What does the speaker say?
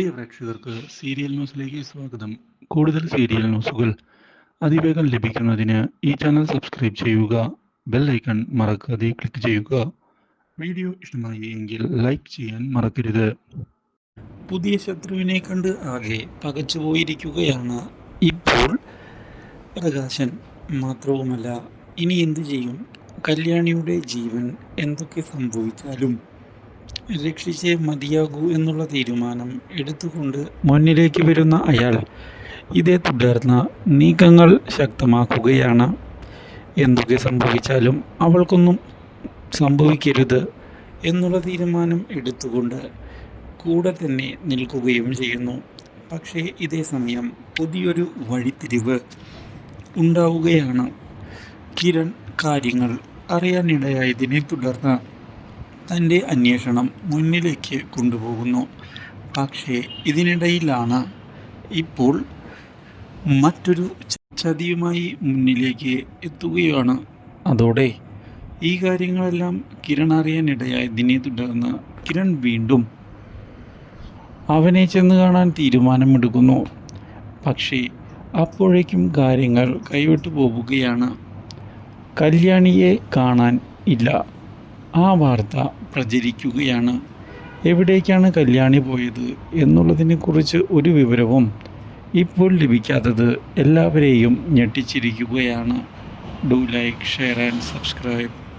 പ്രിയ പ്രേക്ഷകർക്ക് സീരിയൽ ന്യൂസിലേക്ക് സ്വാഗതം. കൂടുതൽ സീരിയൽ ന്യൂസുകൾ അതിവേഗം ലഭിക്കുന്നതിന് ഈ ചാനൽ സബ്സ്ക്രൈബ് ചെയ്യുക ബെൽ ഐക്കൺ മറക്കാതെ ക്ലിക്ക് ചെയ്യുക. വീഡിയോ ഇഷ്ടമായി എങ്കിൽ ലൈക്ക് ചെയ്യാൻ മറക്കരുത്. പുതിയ ശത്രുവിനെ കണ്ട് ആകെ പകച്ചുപോയിരിക്കുകയാണ് ഇപ്പോൾ പ്രകാശൻ. മാത്രവുമല്ല ഇനി എന്തു ചെയ്യും? കല്യാണിയുടെ ജീവൻ എന്തൊക്കെ സംഭവിച്ചാലും രക്ഷിച്ചേ മതിയാകൂ എന്നുള്ള തീരുമാനം എടുത്തുകൊണ്ട് മുന്നിലേക്ക് വരുന്ന അയാൾ ഇതേ തുടർന്ന് നീക്കങ്ങൾ ശക്തമാക്കുകയാണ്. എന്തൊക്കെ സംഭവിച്ചാലും അവൾക്കൊന്നും സംഭവിക്കരുത് എന്നുള്ള തീരുമാനം എടുത്തുകൊണ്ട് കൂടെ തന്നെ നിൽക്കുകയും ചെയ്യുന്നു. പക്ഷേ ഇതേ സമയം പുതിയൊരു വഴിത്തിരിവ് ഉണ്ടാവുകയാണ്. കിരൺ കാര്യങ്ങൾ അറിയാനിടയായതിനെ തുടർന്ന് തന്റെ അന്വേഷണം മുന്നിലേക്ക് കൊണ്ടുപോകുന്നു. പക്ഷേ ഇതിനിടയിലാണ് ഇപ്പോൾ മറ്റൊരു ചതിയുമായി മുന്നിലേക്ക് എത്തുകയാണ്. അതോടെ ഈ കാര്യങ്ങളെല്ലാം കിരൺ അറിയാനിടയായതിനെ തുടർന്ന് കിരൺ വീണ്ടും അവനെ ചെന്ന് കാണാൻ തീരുമാനമെടുക്കുന്നു. പക്ഷേ അപ്പോഴേക്കും കാര്യങ്ങൾ കൈവിട്ടു പോവുകയാണ്. കല്യാണിയെ കാണാൻ ഇല്ല. ആ വാർത്ത പ്രചരിക്കുകയാണ്. എവിടേക്കാണ് കല്യാണി പോയത് എന്നുള്ളതിനെക്കുറിച്ച് ഒരു വിവരവും ഇപ്പോൾ ലഭിക്കാത്തത് എല്ലാവരെയും ഞെട്ടിച്ചിരിക്കുകയാണ്. Do like share and subscribe